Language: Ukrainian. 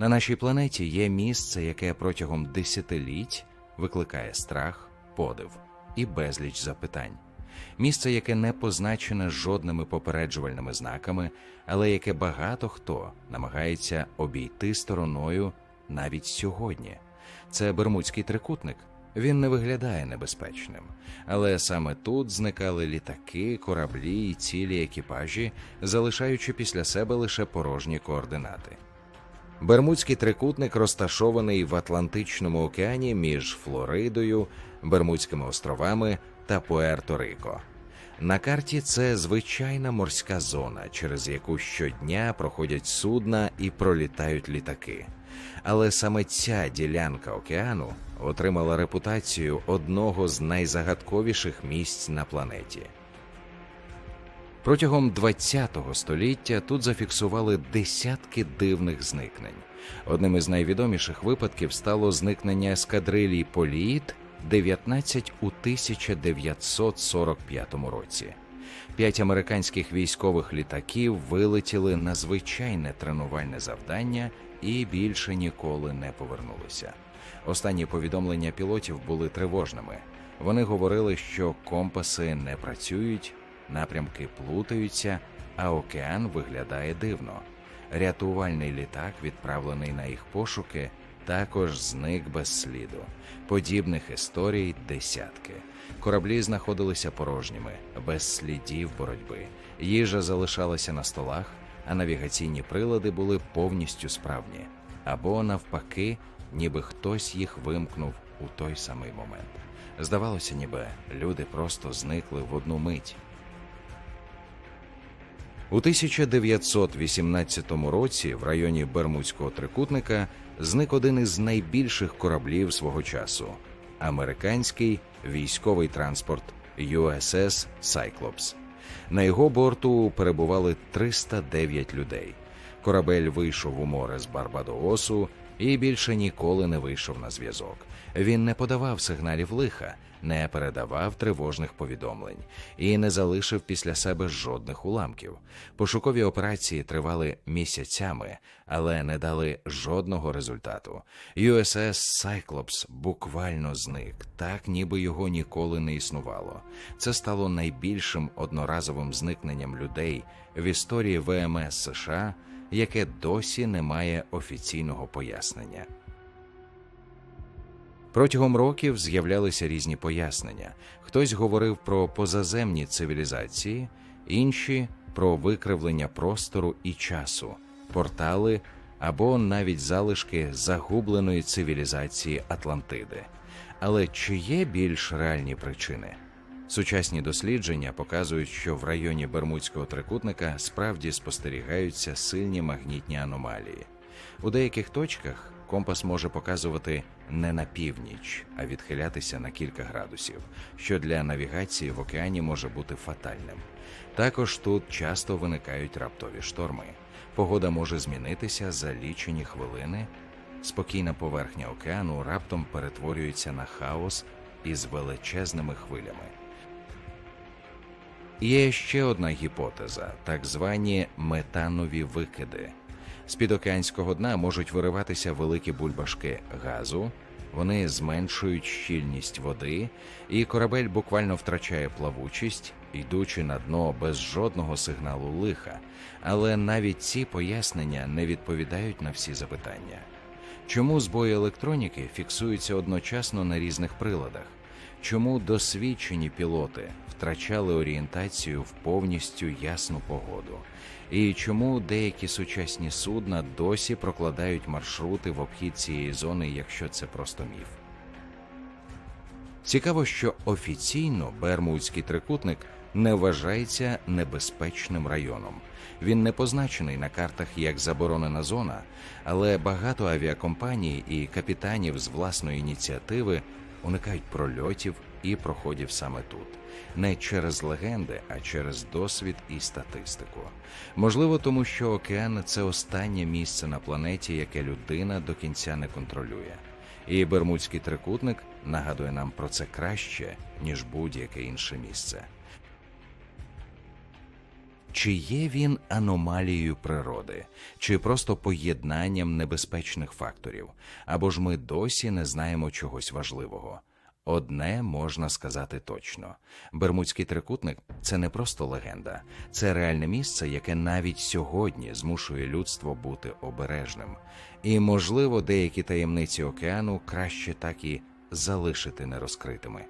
На нашій планеті є місце, яке протягом десятиліть викликає страх, подив і безліч запитань. Місце, яке не позначене жодними попереджувальними знаками, але яке багато хто намагається обійти стороною навіть сьогодні. Це Бермудський трикутник. Він не виглядає небезпечним, але саме тут зникали літаки, кораблі і цілі екіпажі, залишаючи після себе лише порожні координати. Бермудський трикутник розташований в Атлантичному океані між Флоридою, Бермудськими островами та Пуерто-Рико. На карті це звичайна морська зона, через яку щодня проходять судна і пролітають літаки. Але саме ця ділянка океану отримала репутацію одного з найзагадковіших місць на планеті. Протягом ХХ століття тут зафіксували десятки дивних зникнень. Одним із найвідоміших випадків стало зникнення ескадрилій Поліїд 19 у 1945 році. П'ять американських військових літаків вилетіли на звичайне тренувальне завдання і більше ніколи не повернулися. Останні повідомлення пілотів були тривожними. Вони говорили, що компаси не працюють, напрямки плутаються, а океан виглядає дивно. Рятувальний літак, відправлений на їх пошуки, також зник без сліду. Подібних історій десятки. Кораблі знаходилися порожніми, без слідів боротьби. Їжа залишалася на столах, а навігаційні прилади були повністю справні. Або навпаки, ніби хтось їх вимкнув у той самий момент. Здавалося, ніби люди просто зникли в одну мить. У 1918 році в районі Бермудського трикутника зник один із найбільших кораблів свого часу американський військовий транспорт USS Cyclops. На його борту перебували 309 людей. Корабель вийшов у море з Барбадоосу і більше ніколи не вийшов на зв'язок. Він не подавав сигналів лиха, не передавав тривожних повідомлень і не залишив після себе жодних уламків. Пошукові операції тривали місяцями, але не дали жодного результату. USS Cyclops буквально зник, так ніби його ніколи не існувало. Це стало найбільшим одноразовим зникненням людей в історії ВМС США, яке досі не має офіційного пояснення. Протягом років з'являлися різні пояснення. Хтось говорив про позаземні цивілізації, інші про викривлення простору і часу, портали або навіть залишки загубленої цивілізації Атлантиди. Але чи є більш реальні причини? Сучасні дослідження показують, що в районі Бермудського трикутника справді спостерігаються сильні магнітні аномалії. У деяких точках компас може показувати не на північ, а відхилятися на кілька градусів, що для навігації в океані може бути фатальним. Також тут часто виникають раптові шторми. Погода може змінитися за лічені хвилини. Спокійна поверхня океану раптом перетворюється на хаос із величезними хвилями. Є ще одна гіпотеза так звані метанові викиди. З під океанського дна можуть вириватися великі бульбашки газу, вони зменшують щільність води, і корабель буквально втрачає плавучість, йдучи на дно без жодного сигналу лиха. Але навіть ці пояснення не відповідають на всі запитання. Чому збої електроніки фіксуються одночасно на різних приладах? Чому досвідчені пілоти втрачали орієнтацію в повністю ясну погоду? І чому деякі сучасні судна досі прокладають маршрути в обхід цієї зони, якщо це просто міф? Цікаво, що офіційно Бермудський трикутник не вважається небезпечним районом. Він не позначений на картах як заборонена зона, але багато авіакомпаній і капітанів з власної ініціативи уникають прольотів і проходів саме тут, не через легенди, а через досвід і статистику. Можливо, тому що океан це останнє місце на планеті, яке людина до кінця не контролює. І Бермудський трикутник нагадує нам про це краще, ніж будь-яке інше місце. Чи є він аномалією природи, чи просто поєднанням небезпечних факторів, або ж ми досі не знаємо чогось важливого? Одне можна сказати точно: Бермудський трикутник це не просто легенда, це реальне місце, яке навіть сьогодні змушує людство бути обережним. І, можливо, деякі таємниці океану краще так і залишити нерозкритими.